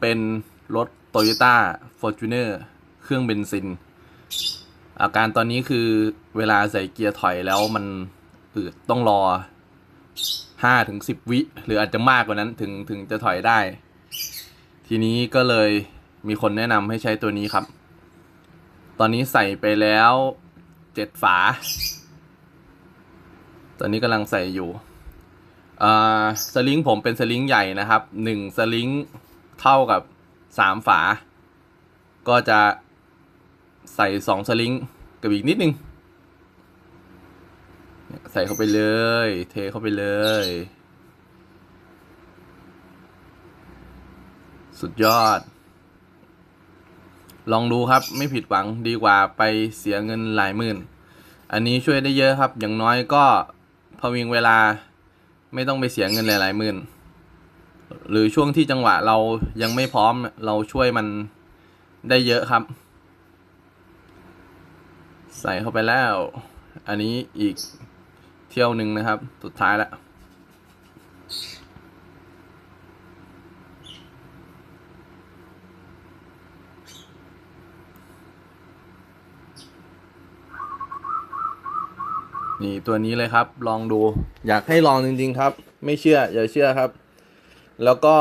เป็นรถ Toyota Fortuner เครื่องเบนซิน อาการตอนนี้คือเวลาใส่เกียร์ถอยแล้วมันอืดต้องรอห้าถึงสิบวิ หรืออาจจะมากกว่านั้นถึงถึงจะถอยได้ ทีนี้ก็เลยมีคนแนะนำให้ใช้ตัวนี้ครับ ตอนนี้ใส่ไปแล้วเจ็ดฝา ตอนนี้กำลังใส่อยู่สลิงผมเป็นสลิงใหญ่นะครับหนึ่งสลิง เท่ากับสามฝา ก็จะใส่สองสลิงกับอีกนิดนึง ใส่เข้าไปเลย เทเข้าไปเลย สุดยอด ลองดูครับไม่ผิดหวังดีกว่าไปเสียเงินหลายหมื่น อันนี้ช่วยได้เยอะครับ อย่างน้อยก็พอวิงเวลาไม่ต้องไปเสียเงินหลายๆหมื่น หรือช่วงที่จังหวะเรายังไม่พร้อมเราช่วยมันได้เยอะครับ ใส่เข้าไปแล้ว อันนี้อีกเที่ยวหนึ่งนะครับ สุดท้ายแล้วนี่ตัวนี้เลยครับ ลองดู อยากให้ลองจริง ๆ ครับ ไม่เชื่อ อย่าเชื่อครับ แล้วก็